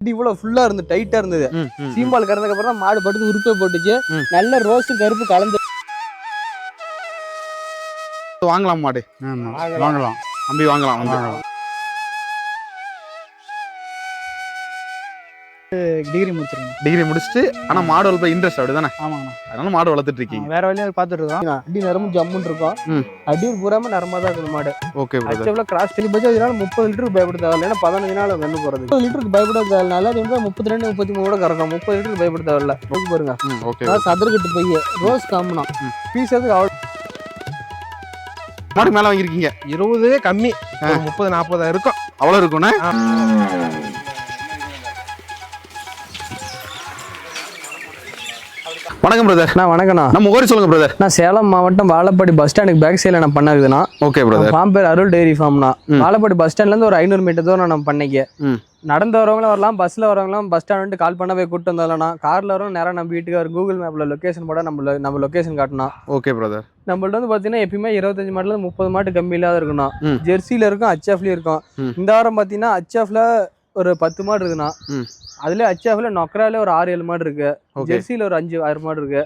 இவ்வளவு ஃபுல்லா இருந்து டைட்டா இருந்தது. சீம்பால் கறந்ததுக்கு அப்புறம் தான் மாடு படுத்து உருப்பே போட்டுச்சு. நல்ல ரோஸ் கருப்பு கலந்து வாங்கலாம் மாடு. வாங்கலாம். நம்பி வாங்கலாம் வாங்கலாம் டிகிரி முடிச்சிருக்கோம் டிகிரி முடிச்சுட்டு ஆனா மாடு வளர்ப்ப இன்ட்ரெஸ்ட் அப்படிதானே? ஆமாங்கண்ணா. அதனால மாடு வளர்த்துட்டு இருக்கீங்க. வேற வழியாக பார்த்துட்டு இருக்கோம். அடி நரம்பு ஜம்முன்னு இருக்கும். அடி பூராம நரம்பா தான் இருக்குது மாடு. ஓகே அச்சவள கிராஸ் பண்ணி போச்சு அதனால முப்பது லிட்டருக்கு பயப்பட தேவையில்ல ஏன்னா பதினஞ்சு நாள் கண்ணு போறது. முப்பது லிட்டருக்கு பயப்பட தேவையில்ல அது வந்து முப்பத்தி ரெண்டு முப்பத்தி மூணு கூட கறக்கும். முப்பது லிட்டருக்கு பயப்பட தேவையில்ல பாருங்க. ஓகே அதாவது சதுரக்கட்டு பைய ரோஸ் காமனா ம். பீசதுக்கு அவ்வளோ மாடு மேல வாங்கிருக்கீங்க இருபது கம்மி. முப்பது நாற்பது இருக்கும். அவ்வளவு இருக்கும்ண்ணே? வணக்கம் பிரதர் அண்ணா வணக்கண்ணா நம்ம ஊரி சொல்லுங்க பிரதர் நான் சேலம் மாவட்டம் வாழப்பாடி பஸ் ஸ்டாண்டுக்கு பேக் சைடில் நான் பண்ணதுண்ணா ஓகே பிரதர் ஃபார்ம் பேர் அருள் டெய்ரி ஃபார்ம்னா. வாழப்பாடி பஸ் ஸ்டாண்ட்லேருந்து ஒரு ஐநூறு மீட்டர் தூரம் நம்ம பண்ணைக்கு. நடந்து வரவங்களும் வரலாம் பஸ்ஸில் வரவங்களும் பஸ் ஸ்டாண்ட் கால் பண்ண போய் கூட்டு வந்தாலண்ணா காரில் வரவங்க நேரம் நம்ம வீட்டுக்கு ஒரு கூகுள் மேப்பில் லொக்கேஷன் போட நம்ம நம்ம லொக்கேஷன் காட்டணும் ஓகே பிரதர் நம்மள்ட்ட வந்து பார்த்தீங்கன்னா எப்பயுமே இருபத்தஞ்சு மாட்டுல முப்பது மாட்டு கம்மி இல்லாத இருக்கணும். ஜெர்சியில் இருக்கும் ஹச்எஃப்லேயும் இருக்கும். இந்த வாரம் பார்த்தீங்கன்னா ஹச்எஃப்ல ஒரு பத்து மாடு இருக்குண்ணா. அதுல ஹச்எஃப்ல நொக்கரால ஒரு ஆறு ஏழு மாடு இருக்கு. ஜெர்சியில் ஒரு அஞ்சு ஆறு மாடு இருக்கு.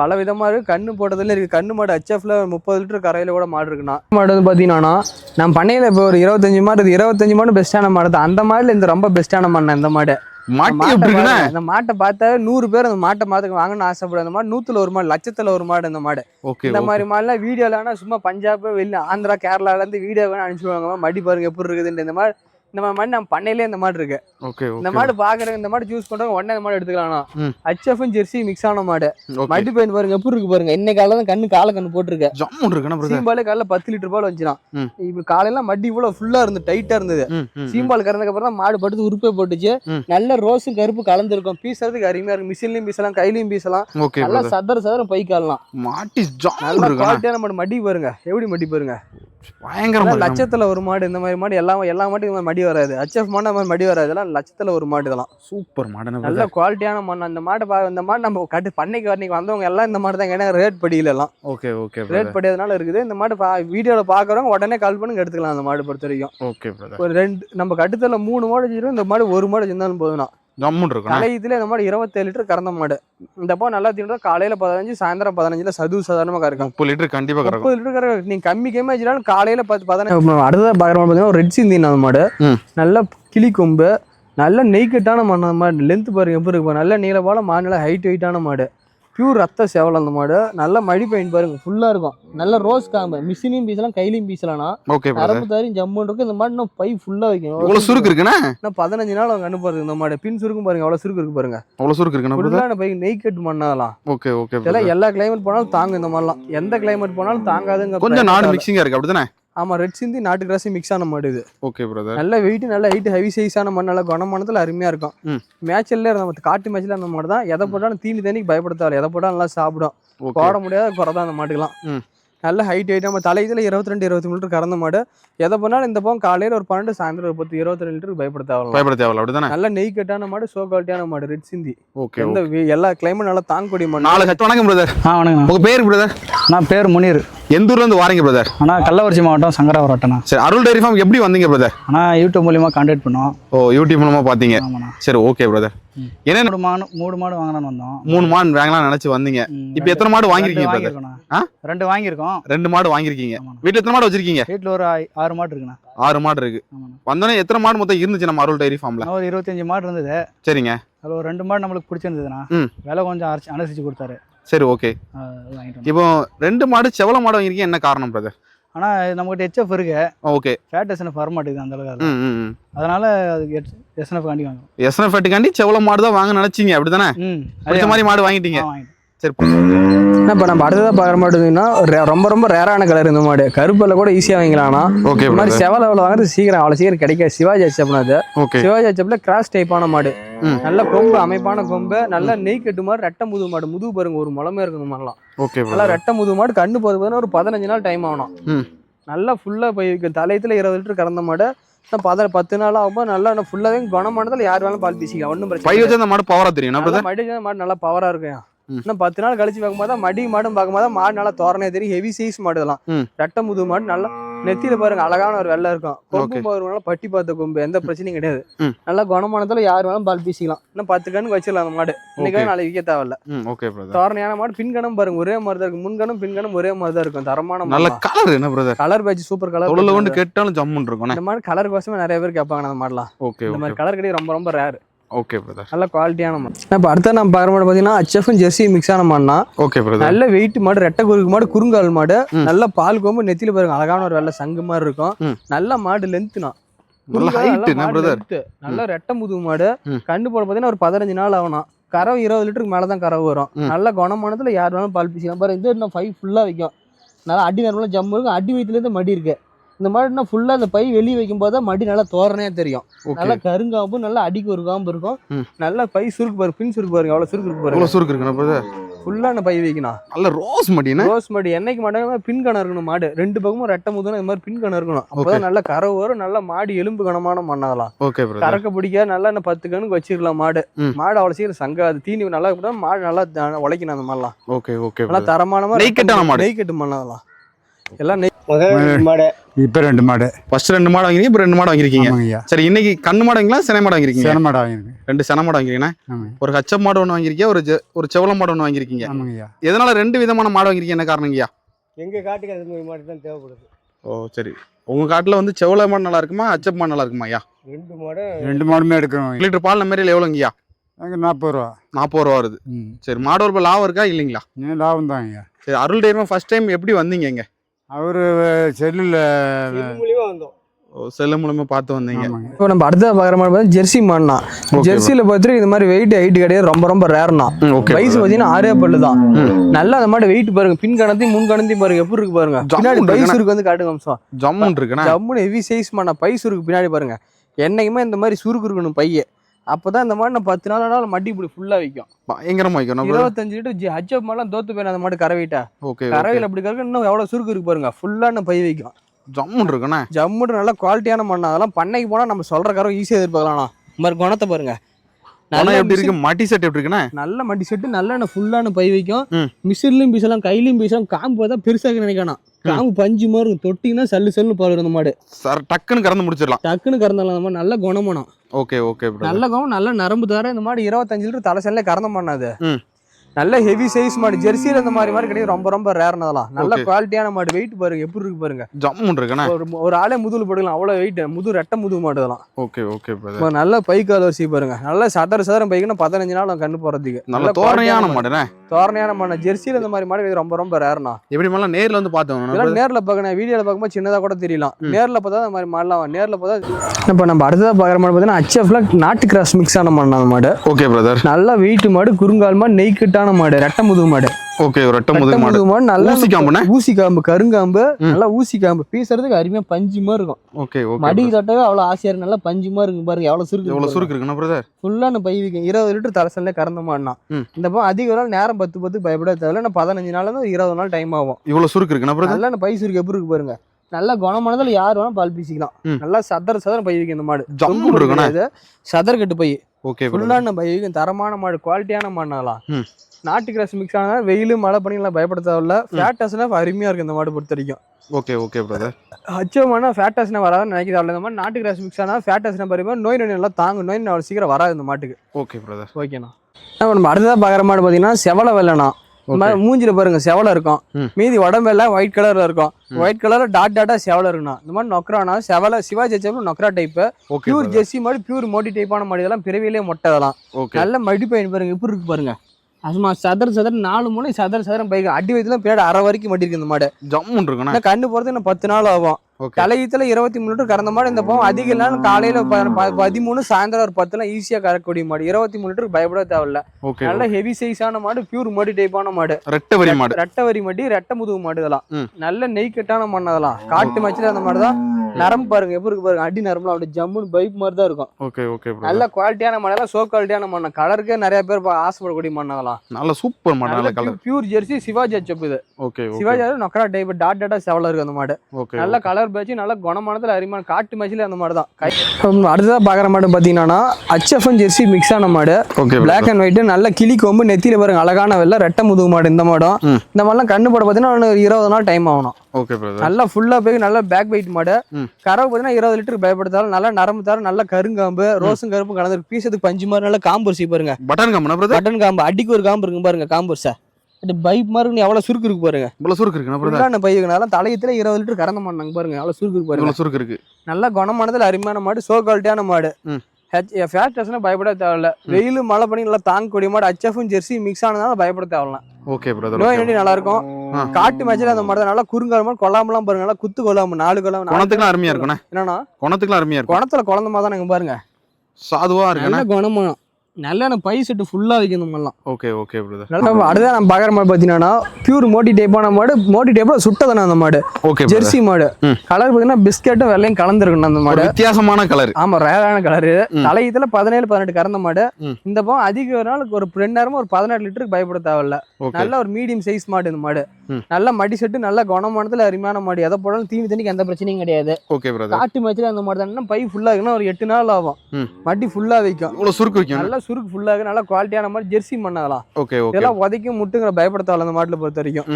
பல விதமா இருக்கு. கண்ணு போட்டதுல இருக்கு. கண்ணு மாடு ஹச்எஃப்ல முப்பது லிட்டர் கரையில கூட மாடு இருக்குண்ணா. மாடு வந்து பார்த்தீங்கன்னா நம்ம பண்ணையில இப்போ ஒரு இருபத்தஞ்சு மாடு இருக்கு இருபத்தஞ்சு மாடு பெஸ்ட்டான மாடு தான். அந்த மாடுல இந்த ரொம்ப பெஸ்ட்டான மாடு இந்த மாடு. மாட்டை இந்த மாட்டை பார்த்தா நூறு பேர் அந்த மாட்டை மாத்துக்கு வாங்கணும்னு ஆசைப்படுற அந்த மாடு நூத்துல ஒரு மாடு லட்சத்துல ஒரு மாடு இந்த மாடு. இந்த மாதிரி மாதிரிலாம் வீடியோல ஆனா சும்மா பஞ்சாப் வெளில ஆந்திரா கேரளால இருந்து வீடியோ வேணா அனுப்பிச்சுடுவாங்க மடி பாருங்க எப்படி இருக்குதுன்னு இந்த மாதிரி இந்த மாதிரி நம்ம பண்ணையிலே இந்த மாடு இருக்கு. ஓகே இந்த மாடு பாக்குறவங்க இந்த மாடு சூஸ் பண்றவங்க உடனே இந்த மாடு எடுத்துக்கலாம் ம். ஹச்எஃப் ஜெர்சி மிக்ஸ் ஆன மாடு. மடி பையன் பாருங்க எப்படி இருக்கு பாருங்க. இன்னைக்கு காலையில தான் கண்ணு காலை கண்ணு போட்டிருக்கு. ஜம்முன் இருக்குண்ணே பிரதர்? சீம்பாலே காலைல பத்து லிட்டர் பால் வந்துச்சுலாம். இப்ப காலையில மடி இவ்வளவு ஃபுல்லா இருந்து டைட்டா இருந்தது. சீம்பால் கறந்ததுக்கு அப்புறம் தான் மாடு படுத்து உருப்பே போட்டுச்சு. நல்ல ரோஸும் கருப்பு கலந்துருக்கும். பீசுறதுக்கு அருமையா இருக்கும் மிஷின்லயும் பீசலாம் கையிலயும் பீசலாம். நல்லா பிரதர் சதற சதற பை காலலாம் மாட்டி நல்ல குவாலிட்டியான மாடு. மடி பாருங்க. எப்படி மடி பாருங்க? பயங்கரமா லட்சத்துல ஒரு மாடு இந்த மாதிரி மாடு எல்லா எல்லா மாட்டுக்கும் இந்த மாதிரி மடி வராது. ஹச்எஃப் மாடு மாதிரி மடி வராது. இதெல்லாம் லட்சத்துல ஒரு மாடு இதெல்லாம். சூப்பர் மாடுண்ணே நல்ல குவாலிட்டியான மாடு. அந்த மாடு பா இந்த மாடு நம்ம கட்டு பண்ணைக்கு வரணிக்கு வந்தவங்க எல்லாம் இந்த மாடு தான் ஏன்னா ரேட் படியில எல்லாம். ஓகே ஓகே ரேட் படியாதனால இருக்குது. இந்த மாடு பா வீடியோல பாக்குறவங்க உடனே கால் பண்ணுங்க எடுத்துக்கலாம் அந்த மாடு பொறுத்த வரைக்கும். ஓகே ஒரு ரெண்டு நம்ம கட்டுத்தல மூணு மாடு வச்சிருக்கோம். இந்த மாடு ஒரு மாடு இருந்தாலும் போதும்னா ஜம்முன் இருக்குண்ணே கலையத்துல இந்த மாடு இருபத்தேழு லிட்டர் கறந்த மாடு. இந்த போ நல்லா தீண்டா காலையில பதினஞ்சு சாயந்தரம் பதினஞ்சுல சது சாதாரணமா கறக்கும். முப்பது லிட்டர் கண்டிப்பா கறக்கும். முப்பது லிட்டர் கறக்கும் நீங்க கம்மி கம்மி வச்சுனாலும் காலையில பத்து பதினஞ்சு. அடுத்ததா பாக்குற மாடு பார்த்தீங்கன்னா ஒரு ரெட் சிந்தின் அந்த மாடு. நல்ல கிளி கொம்பு நல்ல நெய்க்கட்டான மாடு அந்த மாடு லென்த் பாருங்க எப்படி இருக்கு பாருங்க. நல்ல நீள மாடு நல்ல ஹைட் வெயிட்டான மாடு. பியூர் ரத்த சேவல் அந்த மாடு. நல்ல மடி பெயிண்ட் பாருங்க ஃபுல்லா இருக்கும். நல்ல ரோஸ் காம்பு மிஷினையும் பீசலாம் கையிலையும் பீசலாம்னா ஓகே நரம்பு தாரியும் இருக்கு இந்த மாடு இன்னும் பை ஃபுல்லா வைக்கும் இவ்வளவு சுருக்கு இருக்குண்ணே? இன்னும் பதினஞ்சு நாள் அவங்க அனுப்புறது இந்த மாடு. பின் சுருக்கும் பாருங்க அவ்வளவு சுருக்கு இருக்கு பாருங்க. அவ்வளவு சுருக்கு இருக்குண்ணே பிரதர் ஃபுல்லான பை நெய் கட்டு மண்ணாலாம் ஓகே ஓகே இதெல்லாம் எல்லா கிளைமேட் போனாலும் தாங்கும் இந்த மாதிரிலாம் எந்த கிளைமேட் போனாலும் தாங்காதுங்க கொஞ்சம் நாடு மிக்சிங்கா இருக்கு அப்படிதானே? ஆமா ரெட் சிந்தி நாட்டு கிராசி மிக்ஸ் ஆன மாடு இது. ஓகே பிரதர் நல்ல வெயிட் நல்ல ஹைட் ஹெவி சைஸான மண் நல்ல குணமானதுல அருமையா இருக்கும். மேட்ச்ல இருந்த காட்டு மேட்ச்ல அந்த மாடு தான் எதை போட்டாலும் தீனி தண்ணிக்கு பயப்படுத்தாது. எதை போட்டாலும் நல்லா சாப்பிடும். போட முடியாத குறை தான் அந்த மாட்டுக்கெல்லாம். நல்ல ஹைட் ஹைட் நம்ம தலையில இருபத்தி ரெண்டு இருபத்தி மூணு லிட்டர் கறந்த மாடு. எதை பண்ணாலும் இந்த பக்கம் காலையில ஒரு பன்னெண்டு சாயந்தரம் ஒரு பத்து இருபத்தி ரெண்டு லிட்டருக்கு பயப்பட தேவையில்ல பயப்பட தேவையில்ல அப்படிதானே? நல்ல நெய் கட்டான மாடு சோ குவாலிட்டியான மாடு ரெட் சிந்தி. ஓகே எந்த வே- எல்லா கிளைமேட் நல்லா தாங்கக்கூடிய மாடு. நாலு ஹெட் வணக்கம் பிரதர் ஆ வணக்கண்ணா உங்க பேர் பிரதர் நான் பேர் முனீர். எந்த ஊர்ல இருந்து வாரீங்க பிரதர் அண்ணா கள்ளக்குறிச்சி மாவட்டம் சங்கராவரம் வட்டண்ணா சரி அருள் டைரி ஃபார்ம் எப்படி வந்தீங்க பிரதர் அண்ணா யூடியூப் மூலியமா கான்டாக்ட் பண்ணோம் ஓ யூடியூப் மூலமா பாத்தீங்க. சரி ஓகே பிரதர் ம். என்னென்ன மூணு மாடு மூணு மாடு வாங்கலாம்னு வந்தோம். மூணு மாடு வாங்கலாம் நினைச்சு வந்தீங்க. இப்போ எத்தனை மாடு வாங்கிருக்கீங்க ரெண்டு வாங்கியிருக்கோம். ரெண்டு மாடு வாங்கிருக்கீங்க. வீட்டுல எத்தனை மாடு வச்சிருக்கீங்க? வீட்டில் ஒரு ஆறு மாடு இருக்குண்ணா. ஆறு மாடு இருக்கு. வந்தோடனே எத்தனை மாடு மொத்தம் இருந்துச்சு நம்ம அருள் டைரி ஃபார்ம்ல ஒரு இருபத்தஞ்சு மாடு இருந்தது. சரிங்க. அதில் ஒரு ரெண்டு மாடு நம்மளுக்கு பிடிச்சிருந்ததுண்ணா. விலை கொஞ்சம் அரைச்சி அனுசரிச்சு கொடுத்தாரு. சரி ஓகே அது இப்போ ரெண்டு மாடு செவல மாடு வாங்கிருக்கீங்க என்ன காரணம் பிரதர் ஆனால் நம்மகிட்ட ஹெச்எஃப் இருக்கு. ஓகே. ஃபேட் எஸ்என்எஃப் வர மாட்டேங்குது அந்த அளவுக்கு அதனால அதுக்கு எஸ்என்எஃப் காண்டி வாங்குறோம் எஸ்என்எஃப் ஃபேட்டுக்காண்டி செவல மாடு தான் வாங்க நினைச்சீங்க அப்படிதானே ம். பிடிச்ச மாதிரி மாடு வாங்கிட்டீங்க. ஆ, வாங்கிட்டோம் சரி இப்போ நம்ம அடுத்ததாக பார்க்குற re- ரொம்ப ரொம்ப ரேரான கலர் இந்த மாடு. கருப்பில் கூட ஈஸியாக வாங்கிக்கலாம்னா ஓகே இந்த மாதிரி செவல எவ்வளோ வாங்குறது சீக்கிரம் அவ்வளோ சீக்கிரம் கிடைக்காது. சிவாஜி அச்சப்னா அது. சிவாஜி அச்சப்ல கிராஸ் டைப்பான மாடு. நல்ல கொம்பு அமைப்பான கொம்பு நல்ல நெய் கட்டு மாதிரி ரெட்டை முது மாடு. முதுகு பாருங்க ஒரு முளமே இருக்கு இந்த மாதிரிலாம் ஓகே நல்லா ரெட்டை முது மாடு கண்ணு போது பார்த்தீங்கன்னா ஒரு பதினஞ்சு நாள் டைம் ஆகணும். நல்லா ஃபுல்லாக போய் தலையத்தில் இருபது லிட்டர் கறந்த மாடு. பத பத்து நாள் ஆகும்போது நல்லா இன்னும் ஃபுல்லாகவே குணமானதில் யார் வேணாலும் பால் பீசிக்கலாம். ஒன்றும் பிரச்சனை பை இல்லை. வச்சா அந்த மாடு பவரா தெரியும் மடி வச்சா மாடு நல்லா பவரா இருக்கும். இன்னும் பத்து நாள் கழிச்சு பார்க்கும்போது மடி மாடும் பார்க்கும்போது மாடு நல்லா தோரணை தெரியும். ஹெவி சைஸ் மாடு இதெல்லாம். ம். ரெட்டை முது மாடு நல்லா நெத்தியில பாருங்க அழகான ஒரு வெள்ளை இருக்கும். கொம்பு பாருங்க பட்டி பார்த்த கொம்பு எந்த பிரச்சனையும் கிடையாது. நல்லா குணமானதுல யார் வேணாலும் பால் பீசிக்கலாம். இன்னும் பத்து கணக்கு வச்சிடலாம் அந்த மாடு. இன்னைக்கு. நாளைக்கு விற்க தேவையில்ல. தோரணையான மாடு பின்கணம் பாருங்க ஒரே மாதிரி தான் இருக்கும் முன்கணம் பின்கணம் ஒரே மாதிரி தான் இருக்கும். தரமான நல்ல கலர் என்ன brother colour patch super colour தொழில கொண்டு கேட்டாலும் ஜம்முன்னு இருக்கும் இந்த மாதிரி கலர் கோசமே நிறைய பேர் கேட்பாங்க அந்த மாடலாம். ஓகே இந்த மாதிரி கலர் கிடையாது ரொம்ப ரொம்ப ரேர் ஓகே பிரதர் நல்ல குவாலிட்டியான மாடு. இப்போ அடுத்த நம்ம பார்க்குற மாடு பார்த்தீங்கன்னா ஹச்எஃப்பும் ஜெர்சி மிக்ஸ் ஆன மாடுனா ஓகே பிரதர் நல்ல வெயிட் மாடு ரெட்டை குறுக்கு மாடு குறுங்கால் மாடு. நல்ல பால் கொம்பு நெத்தியில பாருங்க அழகான ஒரு வெள்ளை சங்கு மாதிரி இருக்கும். நல்ல மாடு லென்த்னா நல்ல ஹைட் நல்ல ரெட்டை முதுகு மாடு. கண்டு போட பார்த்தீங்கன்னா ஒரு பதினஞ்சு நாள் ஆகணும் கறவை இருபது லிட்டருக்கு மேலே தான் கறவை வரும். நல்ல குணமானதுல யார் வேணாலும் பால் பீசிக்கலாம். பாரு இது இன்னும் ஃபைவ் ஃபுல்லாக வைக்கும். நல்லா அடி நேரம்லாம் ஜம்மு இருக்கும். அடி வயிற்றுலேருந்து மடி இருக்கு. இந்த மாதிரி இன்னும் ஃபுல்லாக அந்த பை வெளியே வைக்கும் போது தான் மடி நல்லா தோரணையாக தெரியும். நல்லா கருங்காம்பு நல்லா அடிக்கு ஒரு காம்பு இருக்கும். நல்லா பை சுருக்கு பாருங்க பின் சுருக்கு பாருங்க. அவ்வளோ சுருக்கு இருக்கு பாருங்க. சுருக்கு இருக்கு பிரதர் ஃபுல்லான பை வைக்கணும். நல்ல ரோஸ் மடினா ரோஸ் மாடு. என்னைக்கு மாட்டாங்க பின் கணம் இருக்கணும் மாடு. ரெண்டு பக்கமும் ரெட்டை முதுனா இந்த மாதிரி பின் கணம் இருக்கணும். அப்பதான் நல்ல கறவை வரும். நல்ல மாடு எலும்பு கனமான மண்ணாகலாம் ஓகே கறக்க பிடிக்க நல்லா இன்னும் பத்து கணுக்கு வச்சிருக்கலாம் மாடு. மாடு அவ்வளவு சீக்கிரம் சங்காது. தீனி நல்லா இருந்தா மாடு நல்லா உழைக்கணும் அந்த மாதிரிலாம். ஓகே ஓகே நல்லா தரமான மாதிரி நெய்க்கட்டான மாடு. நெய் கட்டு மண்ணாகலாம் எல்லாம் நெய் மாடு. இப்போ ரெண்டு மாடு. ஃபர்ஸ்ட் ரெண்டு மாடு வாங்கிருக்கீங்க இப்போ ரெண்டு மாடு வாங்கிருக்கீங்க. சரி இன்னைக்கு கண்ணு மாடு வாங்கிங்களா சினை மாடு வாங்கிருக்கீங்க? சேன மாடு வாங்கிருக்கு ரெண்டு சென மாடு வாங்கிருக்கீங்க ஒரு கச்ச மாடு ஒன்று வாங்கிருக்கீங்க ஒரு ஒரு செவல மாடு ஒன்று வாங்கிருக்கீங்க எதனால ரெண்டு விதமான மாடு வாங்கிருக்கீங்க என்ன காரணங்கய்யா? எங்க காட்டுக்கு அது மாதிரி மாடு தான் தேவைப்படுது. ஓ சரி. உங்க காட்டுல வந்து செவல மாடு நல்லா இருக்குமா அச்சப் மாடு நல்லா இருக்குமா ஐயா? ரெண்டு மாடு ரெண்டு மாடுமே எடுக்கிறோம். லிட்டர் பால் நம்பரில் எவ்வளோங்கய்யா? அங்கே நாற்பது ரூபா. நாற்பது ரூபா வருது. ம். சரி மாடு ஒரு லாபம் இருக்கா இல்லைங்களா? லாபம் தான் ஐயா சரி அருள் டைமா ஃபர்ஸ்ட் டைம் எப்படி வந்தீங்க இங்க? அவர் செல்லில் இது வந்தோம். ஓ செல்ல மூலமா பார்த்து வந்தீங்க? இப்போ நம்ம அடுத்த பார்க்குற மாதிரி பார்த்தா ஜெர்சி மாடுனா ஜெர்சியில பார்த்துட்டு இந்த மாதிரி வெயிட் ஹைட் கிடையாது. ரொம்ப ரொம்ப ரேர்னா வயசு பார்த்தீங்கன்னா ஆறே பல்லு தான். நல்லா அந்த மாடு வெயிட் பாருங்க. பின் கணத்தையும் முன் கணத்தையும் பாருங்க. எப்படி இருக்கு பாருங்க. பின்னாடி இருக்கு வந்து காட்டுங்க அம்சம் ஜம்முன் இருக்குண்ணா. ஜம்முன்னு ஹெவி சைஸ் பண்ண பை சுருக்கு பின்னாடி பாருங்க. என்னைக்குமே இந்த மாதிரி சுருக்கு இருக்கணும் பைய. அப்பதான் இந்த மாதிரி நான் பத்து நாள் ஆனாலும் மட்டி இப்படி ஃபுல்லா வைக்கும். பயங்கரமா வைக்கணும் இருபத்தஞ்சு லிட்டர் ஹஜ்ஜப் மாடலாம் தோத்து போயிடும் அந்த மாடு கறவைட்டா ஓகே கறவையில் அப்படி கறக்க இன்னும் எவ்வளவு சுருக்கு இருக்கு பாருங்க. ஃபுல்லான பை வைக்கும். ஜம்முன் இருக்குண்ணா. ஜம்முன்னு நல்ல குவாலிட்டியான மண்ணா. அதெல்லாம் பண்ணைக்கு போனா நம்ம சொல்ற கறவை ஈஸியா எதிர்பார்க்கலாம் இந்த மாதிரி குணத்தை பாருங்க. நல்ல எப்படி இருக்கு? மட்டி செட் எப்படி இருக்குண்ணா? நல்ல மடி செட்டு நல்ல ஃபுல்லான பை வைக்கும். மிஷின்லயும் பீசலாம் கையிலயும் பீசலாம் காம்பு பார்த்தா பெருசாக நினைக்கணும் காம்பு பஞ்சு மாதிரி தொட்டிங்கன்னா சல்லு சல்லு பாருங்க அந்த மாடு. சார் டக்குன்னு கறந்து முடிச்சிடலாம். டக்குன்னு கறந்தாலும் அந்த மாதிரி நல்ல குணமனம் ஓகே ஓகே நல்ல குணம் நல்ல நரம்பு தர இந்த மாடு இருபத்தஞ்சு லிட்டர் தலை செல்ல கறந்த பண்ணாது. நல்ல ஹெவி சைஸ் மாடு ஜெர்சியில் இந்த மாதிரி மாதிரி கிடையாது ரொம்ப ரொம்ப ரேர்னதெல்லாம் நல்ல. குவாலிட்டியான மாடு வெயிட் பாருங்க எப்படி இருக்கு பாருங்க. ஜம்முன் இருக்குண்ணா ஒரு ஆளே முதுகுல போட்டுக்கலாம் அவ்வளோ வெயிட் முது ரெட்டை முதுகு மாடு இதெல்லாம். ஓகே ஓகே இப்ப நல்ல பை கால் வரிசை பாருங்க. நல்ல சதர சதரம் பைக்குன்னா பதினஞ்சு நாள் கண்ணு போறதுக்கு. நல்ல தோரணையான மாடுண்ணே தோரணையான மாடு. ஜெர்சியில் இந்த மாதிரி மாடு ரொம்ப ரொம்ப ரேர்னா எப்படி மேலாம் நேர்ல வந்து பார்த்தோம் நேர்ல பார்க்கணும். வீடியோல பார்க்கும்போது சின்னதா கூட தெரியலாம். நேர்ல பார்த்தா இந்த மாதிரி மாடலாம் நேர்ல பார்த்தா இப்போ நம்ம அடுத்ததா பார்க்குற மாடு பார்த்தீங்கன்னா ஹச்எஃப்ல நாட்டு கிராஸ் மிக்ஸ் ஆன மாடு அந்த மாடு. ஓகே பிரதர் நல்ல வெயிட் மாடு குறுங்கால் மாடு நெய்க்கிட்டான மாடு ரெட்டை முதுகு மாடு. ஓகே ரெட்டை முதுகு மாடு. மாடு நல்ல ஊசி காம்புண்ணே? ஊசி காம்பு கருங்காம்பு. நல்லா ஊசி காம்பு. பீசுறதுக்கு அருமையா பஞ்சு மாதிரி இருக்கும். ஓகே ஓகே மடி தொட்டவே அவ்வளவு ஆசையா இருக்கு. நல்லா பஞ்சு மாதிரி இருக்கு பாருங்க. எவ்வளவு சுருக்கு எவ்வளவு சுருக்கு இருக்குண்ணா பிரதர்? ஃபுல்லான பை வைக்கும். இருபது லிட்டர் தலைசல்ல கறந்த மாடுனா. இந்த பக்கம் அதிக நாள் நேரம் பத்து பத்து பயப்பட தேவையில்ல. நான் பதினஞ்சு நாள்ல இருந்து ஒரு இருபது நாள் டைம் ஆகும். இவ்வளவு சுருக்கு இருக்குண்ணா பிரதர்? நல்ல பை சுருக்கு எப்படி இருக்கு பாருங்க. நல்ல குணமானதுல யார் வேணா பால் பீசிக்கலாம். நல்லா சதர் சதர் பை வைக்கும் இந்த மாடு. கிடையாது. சதர் கட்டு பை. ஓகே ஃபுல்லான பை வைக்கும். தரமான மாடு குவாலிட்டியான மாடுனாலாம். நாட்டு கிராஸ் மிக்ஸ் ஆனா வெயில் மழை பண்ணிலாம் பயப்பட தேவையில்ல ஃபேட்டஸ்னா அருமையா இருக்கு இந்த மாடு பொறுத்த வரைக்கும். ஓகே ஓகே பிரதர் ஹச்சமான ஃபேட்டஸ்னா வராதுன்னு நினைக்கிறாள் இந்த மாதிரி நாட்டு கிராஸ் மிக்ஸ் ஆனால் ஃபேட்டஸ்னா பாருங்க நோய் நொடி நல்லா தாங்கும். நோய் நொடி அவ்வளவு சீக்கிரம் வராது இந்த மாட்டுக்கு. ஓகே பிரதர் ஓகேண்ணா நம்ம அடுத்ததாக பார்க்குற மாடு பார்த்தீங்கன்னா செவலை வெள்ளனா இந்த மாதிரி மூஞ்சில பாருங்க செவலை இருக்கும். மீதி உடம்பெல்லாம் ஒயிட் கலர்ல இருக்கும். ஒயிட் கலர்ல டாட் டாட்டா செவலை இருக்குண்ணா. இந்த மாதிரி நொக்கரானா செவலை சிவாஜி ஹெச்எஃப் நொக்கரா டைப் பியூர் ஜெர்சி மாடு பியூர் மோடி டைப்பான மாடு. இதெல்லாம் பிறவிலே மொட்டை இதெல்லாம் நல்ல மடி பையன் பாருங்க எப்படி இருக்கு பாருங்க. அதுமா சதர் சதர் நாலு மூணு சதர் சதரம் பைக் அடி வயதுல பேட அரை வரைக்கும் மட்டி இருக்கு இந்த மாடு. ஜம்முன் இருக்குண்ணா. இந்த கண்ணு போறது இன்னும் பத்து நாள் ஆகும். தலையீத்துல இருபத்தி மூணு லிட்டர் கறந்த மாடு இந்த போகும் அதிக நாள் காலையில பதிமூணு சாயந்தரம் ஒரு பத்துல ஈஸியா கறக்கக்கூடிய மாடு. இருபத்தி மூணு லிட்டர் பயப்பட தேவையில்ல. நல்ல ஹெவி சைஸான மாடு பியூர் மடி டைப்பான மாடு ரெட்டை வரி மாடு. ரெட்டை வரி மடி ரெட்டை முதுகு மாடு இதெல்லாம். நல்ல நெய் கட்டான மண் அதெல்லாம். காட்டு மச்சில அந்த மாடு தான் நரம்பு பாருங்க எப்படி இருக்கு பாருங்க. அடி நரம்புலாம் அப்படியே ஜம்முன்னு பைப் மாதிரி தான் இருக்கும். ஓகே ஓகே நல்ல குவாலிட்டியான மண்ணெல்லாம் சோ குவாலிட்டியான மண்ணை. கலருக்கே நிறைய பேர் ஆசைப்படக்கூடிய மண்ணாகலாம் நல்ல சூப்பர் மாடு நல்ல கலர் பியூர் ஜெர்சி சிவாஜி அச்சப் இது. ஓகே சிவாஜி நொக்கரா டைப் டாட் டாட்டா செவல இருக்கு அந்த மாடு. நல்ல கலர் பேச்சு நல்ல குணமானதுல அருமையான காட்டு மேட்ச்ல அந்த மாடு தான். கை அடுத்ததா பாக்குற மாடு பாத்தீங்கன்னா ஹச்எஃப்என் ஜெர்சி மிக்ஸ் ஆன மாடு. ஓகே பிளாக் அண்ட் ஒயிட் நல்ல கிளி கொம்பு நெத்தியில பாருங்க அழகான வெள்ளை ரெட்டை முதுகு மாடு இந்த மாடும். இந்த மாடுலாம் கண்ணு போட பார்த்தீங்கன்னா ஒரு இருபது நாள் டைம் ஆகணும். ஓகே நல்லா ஃபுல்லா போய் நல்ல பேக் வெயிட் மாடு. கறவை பார்த்தீங்கன்னா இருபது லிட்டர் பயப்படுத்தாலும் நல்லா நரம்பு தர நல்ல கருங்காம்பு ரோஸும் கருப்பும் கலந்துருக்கு பீசத்துக்கு பஞ்சு மாதிரி நல்ல காம்பூர்சி பாருங்க. பட்டன் பிரதர் பட்டன் காம்பு அடிக்கு ஒரு காம்பு இருக்கு பாருங்க காம்பூர்ஸா பைப் மாதிரி இருக்கு, எவ்வளவு சுருக்கு இருக்கு பாருங்க. இவ்வளவு சுருக்கு இருக்குண்ணா பிரதர் ஃபுல்லான பையனால தலையத்துல இருபது லிட்டர் கறந்த மாட்டாங்க பாருங்க எவ்வளவு சுருக்கு இருக்கு பாருங்க. இவ்வளவு சுருக்கு இருக்கு. நல்ல குணமானதுல அருமையான மாடு சோ குவாலிட்டியான மாடு. ஹெச் ஃபேட் டெஸ்ட்னா பயப்பட தேவையில்ல. வெயில் மழை பண்ணி நல்லா தாங்கக்கூடிய மாடு. ஹச்எஃப்பும் ஜெர்சி மிக்ஸ் ஆனதுனால பயப்பட தேவையில்ல. ஓகே பிரதர் நோய் நொடி நல்லா இருக்கும். காட்டு மேட்ச்ல அந்த மாடு தான். நல்லா குறுங்கால் மாதிரி கொல்லாமலாம் பாருங்க. நல்லா குத்து கொல்லாம நாலு கொல்லாம குணத்துக்குலாம் அருமையா இருக்குண்ணே என்னன்னா குணத்துக்குலாம் அருமையா இருக்கும். குணத்துல குழந்த மாதிரி தான் பாருங்க. சாதுவா இருக்குண்ணே. நல்ல குணமா நல்ல பை செட்டு ஃபுல்லா வைக்கணும் இந்த மாதிரிலாம் ஓகே ஓகே பிரதர் நல்லா அடுத்த நம்ம பாக்குற மாடு பாத்தீங்கன்னா பியூர் மோட்டி டைப்பான மாடு மோட்டி டைப்ல சுட்டதானே அந்த மாடு. ஓகே ஜெர்சி மாடு. கலர் பாத்தீங்கன்னா பிஸ்கட்டும் வெள்ளையும் கலந்துருக்கணும் அந்த மாடு. வித்தியாசமான கலர் ஆமா ரேரான கலரு. தலையத்துல பதினேழு பதினெட்டு கறந்த மாடு. இந்த பக்கம் அதிக ஒரு நாளுக்கு ஒரு ரெண்டு நேரமா ஒரு பதினெட்டு லிட்டருக்கு பயப்பட தேவையில்ல. நல்ல ஒரு மீடியம் சைஸ் மாடு இந்த மாடு. நல்ல மடி செட்டு நல்ல குணமானதுல அருமையான மாடு. எதை போடாலும் தீனி தண்ணிக்கு எந்த பிரச்சனையும் கிடையாது. ஓகே பிரதர் காட்டு மேட்ச்ல அந்த மாடு தானே பை ஃபுல்லா இருக்குன்னா ஒரு எட்டு நாள் ஆகும். மடி ஃபுல்லா வைக்கும். இவ்வளவு சுருக்கு வைக்கும் நல்ல சுருக்கு ஃபுல்லா இருக்கு நல்ல குவாலிட்டியான மாதிரி ஜெர்சி மண்ணாகலாம். ஓகே இதெல்லாம் உதைக்கும் முட்டுங்கிற பயப்பட தேவையில்ல அந்த மாட்டுல பொறுத்த வரைக்கும்.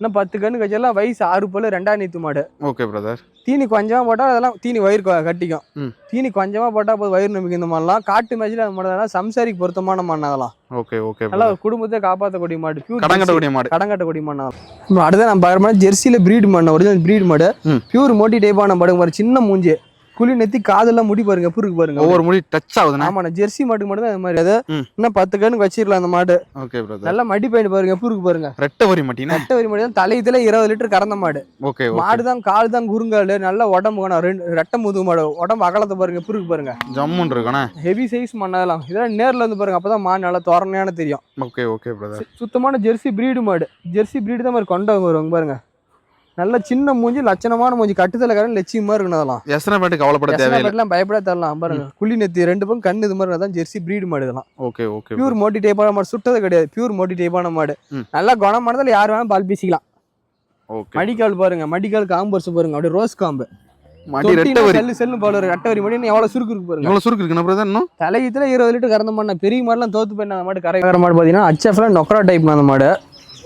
இன்னும் பத்து கண்ணு கச்செல்லாம் வயசு ஆறு பல்லு ரெண்டாம் நீத்து மாடு. ஓகே பிரதர் தீனி கொஞ்சமா போட்டா அதெல்லாம் தீனி வயிறு கட்டிக்கும். தீனி கொஞ்சமா போட்டா போது வயிறு நம்பிக்கை இந்த மாதிரிலாம். காட்டு மேட்ச்ல அந்த மாடு சம்சாரிக்கு பொருத்தமான மண் அதெல்லாம் ஓகே ஓகே நல்லா குடும்பத்தை காப்பாற்றக்கூடிய மாடு. கடங்கட்டக்கூடிய மாடு. கடன் கட்டக்கூடிய மண் அடுத்து நம்ம பார்க்குற மாதிரி ஜெர்சியில பிரீடு மண் ஒரிஜினல் பிரீடு மாடு. பியூர் மோட்டி டைப்பான மாடு மாதிரி சின்ன மூஞ்சி. குழி நெத்தி காதெல்லாம் முடி பாருங்க எப்படி இருக்கு பாருங்க. ஒவ்வொரு முடி டச் ஆகுதுண்ணே? ஆமாண்ணா ஜெர்சி மாட்டுக்கு மட்டும் தான் அது மாதிரி. அது. இன்னும் பத்து கண்ணுக்கு வச்சிடலாம் அந்த மாடு. ஓகே நல்லா மடி பாயிண்ட் பாருங்க எப்படி இருக்கு பாருங்க. ரெட்டை வரி மாட்டினே? ரெட்டை வரி மாடு தான். தலையத்துல இருபது லிட்டர் கறந்த மாடு. ஓகே மாடு தான் கால் தான் குறுங்கால். நல்ல உடம்பு வேணும். ரெண்டு ரெட்டை முதுகு மாடு. உடம்பு அகலத்தை பாருங்க எப்படி இருக்கு பாருங்க. ஜம்முன் இருக்குண்ணே? ஹெவி சைஸ் மண்ணதெல்லாம் இதெல்லாம். நேர்ல வந்து பாருங்க அப்பதான் மாடு நல்லா தோரணையான தெரியும். ஓகே ஓகே சுத்தமான ஜெர்சி பிரீடு மாடு. ஜெர்சி பிரீடு தான் மாதிரி கொண்டவங்க வருவாங்க பாருங்க. நல்ல சின்ன மூஞ்சி லட்சணமான மூஞ்சி. கட்டுதல கடன் லட்சியமா இருக்கணும் அதெல்லாம். எத்தனை பேட்டு கவலைப்பட தேவையில்லை. பயப்பட தரலாம் பாருங்க குழி நெத்தி ரெண்டு பக்கம் கண்ணு இது மாதிரி தான் ஜெர்சி பிரீடு மாடு இதெல்லாம். ஓகே ஓகே பியூர் மோட்டி டைப்பான மாடு சுட்டது கிடையாது. பியூர் மோட்டி டைப்பான மாடு. நல்லா குணமானதுல யார் வேணாலும் பால் பீசிக்கலாம். மடிக்கால் பாருங்க மடிக்கால் காம்பர்ஸ் பாருங்க. அப்படியே ரோஸ் காம்பு. செல்லு செல்லு பால் ரெட்டை வரி மடி எவ்வளவு சுருக்கு இருக்கு பாருங்க. இவ்வளவு சுருக்கு இருக்குண்ணா பிரதர் இன்னும்? தலையத்துல இருபது லிட்டர் கறந்த மாடு பெரிய மாடுலாம் தோத்து போய் அந்த மாடு கரை மாடு பார்த்தீங்கன்னா அச்எஃப்ல நொக்கரா டைப் அந்த மாடு.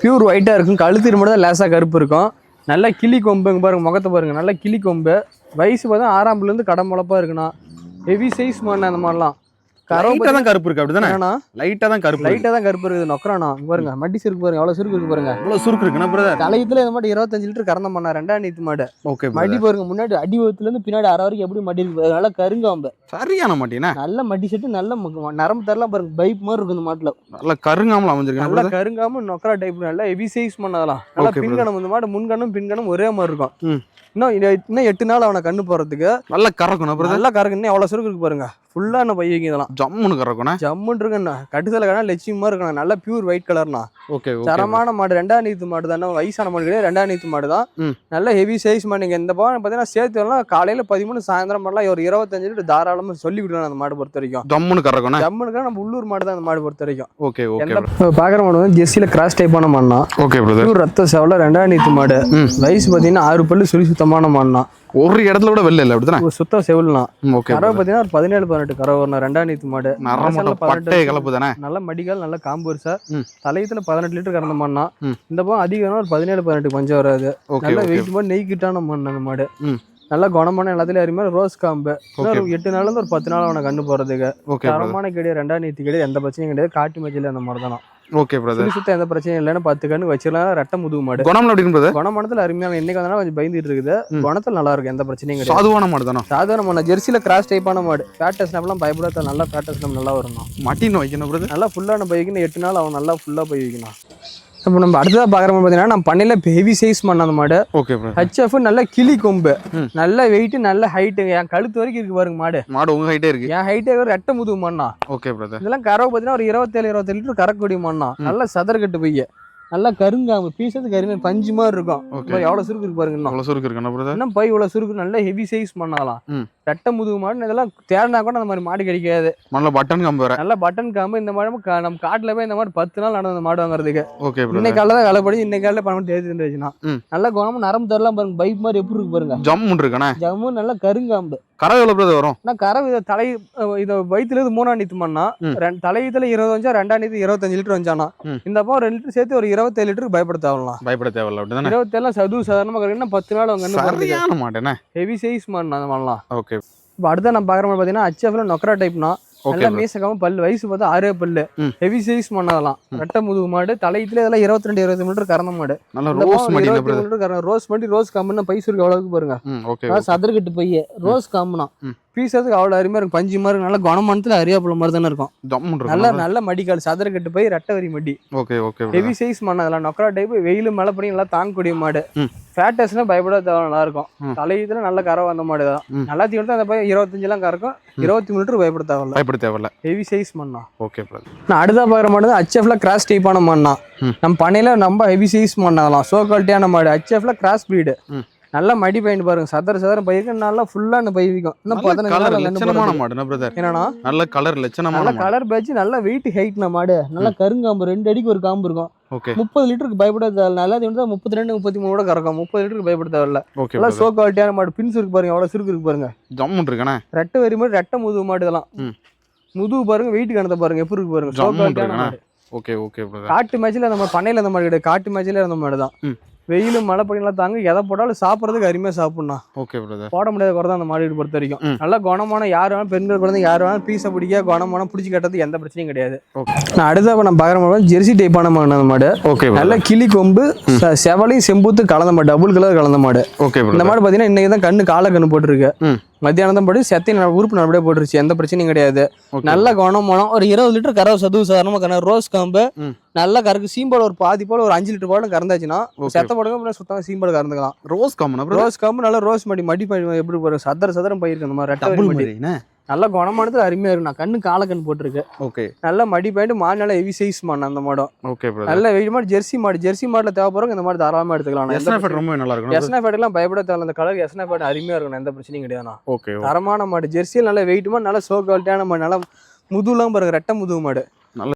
பியூர் ஒயிட்டா இருக்கும். கழுத்து மட்டும் தான் லேசா கருப்பு இருக்கும். நல்ல கிளி கொம்புங்க பாருங்கள் முகத்தை பாருங்கள் நல்ல கிளி கொம்பு. வயசு பார்த்தா ஆறாம்புலேருந்து கடை முளப்பாக இருக்கணும் ஹெவி சைஸ் மாடு அந்த மாதிரிலாம் லைட்டா தான் கருப்பு இருக்கு அப்படிதானே? லைட்டா தான் கருப்பு லைட்டா தான் கருப்பு இருக்குது. நொக்கரானா இங்க பாருங்க மட்டி சுருக்கு பாருங்க எவ்வளவு சுருக்கு இருக்கு பாருங்க. இவ்வளவு சுருக்கு இருக்குண்ணா பிரதர் தலையத்துல இந்த மாடு இருபத்தஞ்சு லிட்டர் கறந்த மாடு ரெண்டாம் நீத்து மாடு. ஓகே மடி பாருங்க முன்னாடி அடிவத்துல இருந்து பின்னாடி அரை வரைக்கும் எப்படி மடி இருக்கு. நல்லா கருங்காம்பு சரியான மாட்டினே நல்ல மடி செட்டு நல்ல நரம்பு தரலாம் பாருங்க. பைப் மாதிரி இருக்கும் இந்த மாட்டுல. நல்ல கருங்காமல் அமைஞ்சிருக்கேன் நல்லா கருங்காம நொக்கரா டைப் நல்லா ஹெவி சைஸ் பண்ணதெல்லாம் நல்லா பின்கணம் இந்த மாடு முன்கணும் பின்கணும் ஒரே மாதிரி இருக்கும். இன்னும் இன்னும் எட்டு நாள் அவனை கண்ணு போறதுக்கு. நல்ல கறக்குண்ணா பிரதர் நல்லா கறக்கு இன்னும் எவ்வளவு சுருக்கு இருக்கு பாருங்க. ஃபுல்லா என்ன பையங்க இதெல்லாம் ஜம்முன்னு கறக்குண்ணே ஜம்முன்னு இருக்குண்ணா கட்டுதல கடை லட்சியமா இருக்கணும் நல்ல பியூர் ஒயிட் கலர்னா ஓகே தரமான மாடு ரெண்டாம் நீத்து மாடு தானே வயசான மாடு கிடையாது ரெண்டாம் நீத்து மாடு தான். நல்ல ஹெவி சைஸ் மாடு. நீங்க இந்த பக்கம் பார்த்தீங்கன்னா சேர்த்து வரலாம். காலையில பதிமூணு சாயந்தரம் பண்ணலாம் ஒரு இருபத்தஞ்சு லிட்டர் தாராளமா சொல்லி விடலாம் அந்த மாடு பொறுத்த வரைக்கும் ஜம்முன்னு கறக்குண்ணே ஜம்முனுக்கு நம்ம உள்ளூர் மாடு தான் அந்த மாடு பொறுத்த வரைக்கும் ஓகே ஓகே பாக்குற மாடு வந்து ஜெர்சியில கிராஸ் டைப்பான மாடுனா ஓகே ரத்த சேவல ரெண்டாம் நீத்து மாடு. வயசு பார்த்தீங்கன்னா ஆறு பல்லு சுழி சுத்தமான மாடுனா ஒரு இடத்துல கூட வெளில இல்லை அப்படிதானே ஒரு சுத்த செவில்னா. ம், ஓகே கறவை பார்த்தீங்கன்னா ஒரு பதினேழு பதினெட்டு கறவை வரணும். ரெண்டாம் நீத்து மாடு. பட்டை கலப்பு தானே நல்ல மடிகால் நல்ல காம்பூர்ஸா ம். தலையத்துல பதினெட்டு லிட்டர் கறந்த மாடுனா ம். இந்த பக்கம் அதிகம் ஒரு பதினேழு பதினெட்டு பஞ்சம் வராது. நல்ல வெயிட் மாடு நெய்க்கிட்டான மண் அந்த மாடு. நல்ல குணமான எல்லாத்துலயும் அறியுமே ரோஸ் காம்பு. எட்டு நாள்ல இருந்து ஒரு பத்து நாள் அவனை கண்டு போறதுக்கு. தரமான கிடையாது ரெண்டாம் நீத்து கிடையாது எந்த பிரச்சனையும் கிடையாது. காட்டு மேய்ச்சல் அந்த மாதிரி தானே ஓகே பிரதர் சுத்தம் எந்த பிரச்சனையும் இல்லைன்னு பத்து கண்ணு வச்சிடலாம் ரெட்டை முதுகு மாடு. குணம்ல எப்படி பிரதர் குணமானத்துல அருமையான இன்னைக்கு வந்தாலும் கொஞ்சம் பயந்துட்டு இருக்குது. குணத்துல நல்லா இருக்கு எந்த பிரச்சனையும் கிடையாது. சாதுவான மாடு தானே? சாதாரண மாடு. ஜெர்சியில கிராஸ் டைப்பான மாடு. ஃபேட்டஸ் எல்லாம் பயப்படாத நல்லா ஃபேட்டஸ் நல்லா வரணும். மட்டின்னு வைக்கணும் பிரதர் நல்லா ஃபுல்லான வைக்கணும் எட்டு நாள் அவன் நல்லா ஃபுல்லா போய் வைக்கணும். இப்போ நம்ம அடுத்ததாக பார்க்குற மாதிரி பார்த்தீங்கன்னா நம்ம பண்ணையில் ஹெவி சைஸ் பண்ண அந்த மாடு. ஓகே ஹெச்எஃப் நல்ல கிளி கொம்பு. நல்ல வெயிட் நல்ல ஹைட்டுங்க என் கழுத்து வரைக்கும் இருக்கு பாருங்க மாடு. மாடு உங்க ஹைட்டே இருக்கு. என் ஹைட்டே ஒரு ரெட்டை முதுகு மண்ணா. ஓகே பிரதர் இதெல்லாம் கறவை பார்த்தீங்கன்னா ஒரு இருபத்தேழு இருபத்தேழு லிட்டர் கறக்கக்கூடிய மண்ணா. நல்ல சதர் கட்டு பைய. நல்லா கருங்காம்பு பீசத்து கருமே பஞ்சு மாதிரி இருக்கும். எவ்வளவு சுருக்கு இருக்கு பாருங்க அவ்வளவு சுருக்கு பிரதர் இன்னும் பை இவ்வளவு சுருக்கு நல்ல ஹெவி சைஸ் பண்ணலாம். ரெட்டை முதுகு மாடு இதெல்லாம் தேடினா கூட அந்த மாதிரி மாடு கிடைக்காது. நல்ல பட்டன் கம்பு நல்ல பட்டன் காம்பு இந்த கா- நம்ம காட்டுல போய் இந்த மாதிரி பத்து நாள் நடந்த மாடு வாங்குறதுக்கு. ஓகே இன்னைக்கு காலைல தான் வேலை படி இன்னைக்கு காலையில பணம் தேடி ம். நல்ல குணமும் நரம்பு தரலாம் பாருங்க பைப் மாதிரி எப்படி இருக்கு பாருங்க. ஜம்முன் இருக்குண்ணே ஜம்மு நல்ல கருங்காம்பு. கரை எவ்வளவு பிரதர் வரும்? ஆனா கரை இதை தலை இதை வயிற்றுல இருந்து மூணாம் நீத்து பண்ணா ம். ரெண்டு தலையத்துல இருபது வஞ்சா ரெண்டாம் நீத்து இருபத்தஞ்சு லிட்டர் ம். இந்த அப்போ ரெண்டு லிட்டர் சேர்த்து ஒரு இருபத்தேழு லிட்டருக்கு பயப்பட தேவலாம் பயப்பட தேவையில்ல அப்படிதானே? இருபத்தேழு சது சாதாரணமா கிடைக்குன்னா பத்து நாள் அவங்க சரியான மாட்டேனே ஹெவி சைஸ் மாடு அந்த மாதிரிலாம் ஓகே இப்போ அடுத்த நான் பார்க்குற மாதிரி பார்த்தீங்கன்னா ஹச்எஃப்ல நொக்கரா டைப்னா நல்லா மீசக்காம பல்லு வயசு பார்த்தா ஆறே பல்லு. ஹெவி சைஸ் பண்ணதெல்லாம் ரெட்டை முதுகு மாடு தலையத்துல இதெல்லாம் இருபத்தி ரெண்டு இருபத்தி லிட்டர் கறந்த மாடு. ரோஸ் லிட்டர் கறந்த ரோஸ் மடி ரோஸ் காம்புன்னா பைசு இருக்கு எவ்வளவுக்கு பாருங்க சதுரக்கட்டு பைய ரோஸ் காம்புனா. பீசத்துக்கு அவ்வளோ அருமையா இருக்கும். பஞ்சு மாதிரி இருக்கும். நல்ல குணமானத்துல அரியாப்புல மாதிரி தானே இருக்கும். ஜம்முன் நல்ல நல்ல மடிக்கால் சதுரக்கட்டு பை ரெட்டை வரி மடி. ஓகே ஓகே ஹெவி சைஸ் மண்ணு. அதெல்லாம் நொக்கரா டைப் வெயில் மழை பண்ணி நல்லா தாங்கக்கூடிய மாடு. ஃபேட்டஸ்னா பயப்பட தேவை நல்லா இருக்கும். தலையத்துல நல்ல கரை வந்த மாடு தான். நல்லா தீவிரம் அந்த பையன் இருபத்தஞ்சுலாம் கறக்கும். இருபத்தி மூணு லிட்டர் பயப்பட தேவையில்ல பயப்பட தேவையில்ல. ஹெவி சைஸ் மண்ணா. ஓகே நான் அடுத்த பார்க்குற மாடு ஹச்எஃப்ல கிராஸ் டைப்பான மண்ணா. நம்ம பண்ணையில ரொம்ப ஹெவி சைஸ் மண்ணாகலாம் சோ குவாலிட்டியான மாடு. ஹச்எஃப்ல கிராஸ் பிரீடு. நல்ல மடி பையன் பாருங்க. சதர சதரம் பயிருக்கு. நல்லா ஃபுல்லா இந்த பயிரிக்கும் இன்னும் பதினஞ்சு பிரதர் என்னன்னா நல்ல கலர் லட்சணமான மாடு. கலர் பேட்ச் நல்ல வெயிட் ஹைட்னா மாடு. நல்ல கருங்காம்பு ரெண்டு அடிக்கு ஒரு காம்பு இருக்கும். முப்பது லிட்டருக்கு பயப்பட தேவை நல்லா இருந்தா முப்பத்தி ரெண்டு முப்பத்தி மூணு கூட கறக்கும். முப்பது லிட்டருக்கு பயப்பட தேவையில்ல நல்லா சோ குவாலிட்டியான மாடு. பின்ஸ் இருக்கு பாருங்க. எவ்வளவு சுருக்கு இருக்கு பாருங்க. ஜம்முன் இருக்குண்ணே ரெட்டை வரி மாடு ரெட்டை முதுகு மாடு இதெல்லாம். முதுகு பாருங்க வெயிட் கணத்தை பாருங்க. எப்படி இருக்கு பாருங்க. சோ குவாலிட்டியான. மாடு. ஓகே ஓகே காட்டு மேட்ச்ல நம்ம பண்ணையில அந்த மாடு கிடையாது. காட்டு மேட்ச்ல இருந்த மாடு தான். வெயிலும் மழை பனிலாம் தாங்க. எதை போட்டாலும் சாப்பிட்றதுக்கு அருமையா சாப்பிடணும். ஓகே பிரதர் போட முடியாத குறை தான் அந்த மாடு பொறுத்த வரைக்கும். நல்ல குணமான யார் வேணாலும் பெண்கள் குழந்தை யார் வேணாலும் பீஸை பிடிக்க குணமான பிடிச்சி கட்டுறது எந்த பிரச்சனையும் கிடையாது. நான் அடுத்த நான் பார்க்குற மாடு. ஜெர்சி டைப்பான மாடு அந்த மாடு. ஓகே நல்ல கிளி கொம்பு செவலையும் செம்பூத்து கலந்த மாடு டபுள் கலர் கலந்த மாடு. ஓகே இந்த மாடு பார்த்தீங்கன்னா இன்னைக்கு தான் கண்ணு காலை கண்ணு போட்டிருக்கு. ம். மத்தியானம் தான் போட்டு செத்தை உறுப்பு நல்லபடியாக போட்டுருச்சு. எந்த பிரச்சனையும் கிடையாது. நல்ல குணம் மனம். ஒரு இருபது லிட்டர் கறவை சதுவு சாதாரணமாக கறவை ரோஸ் காம்பு. நல்ல கறக்கு சீம்பால் ஒரு பாதி போல ஒரு அஞ்சு லிட்டர் பாலும் கறந்தாச்சுன்னா. செத்த போடுங்க சுத்தமாக சீம்பால் கறந்துக்கலாம். ரோஸ் பிரதர் ரோஸ் காம்பு நல்ல ரோஸ் மடி மடி படி எப்படி சதர சதரம் பயிருக்கு அந்த மாதிரி நல்ல குணமானது அருமையா இருக்கு நான் கண்ணு காலை கண்ணு போட்டிருக்கு ஓகே. நல்ல மடி பாயிண்ட் மாடு நல்ல ஹெவி சைஸ் மாடு அந்த மாடும். ஓகே நல்ல வெயிட் மாடு ஜெர்சி மாடு. ஜெர்சி மாடுல தேவைப்படுறவங்க இந்த மாதிரி தாராளமா எடுத்துக்கலாம். எஸ்னா ரொம்ப நல்லா இருக்கும் எஸ்னா ஃபேட்லாம் பயப்பட தேவை அந்த கலர் எஸ்னா ஃபேட் அருமையா இருக்கும் எந்த பிரச்சனையும் கிடையாதுண்ணா ஓகே தரமான மாடு. ஜெர்சியில் நல்ல வெயிட் மாடு நல்ல சோ குவாலிட்டியான மாடு நல்ல முதுகுலாம் பாருங்க ரெட்டை முதுகு மாடு.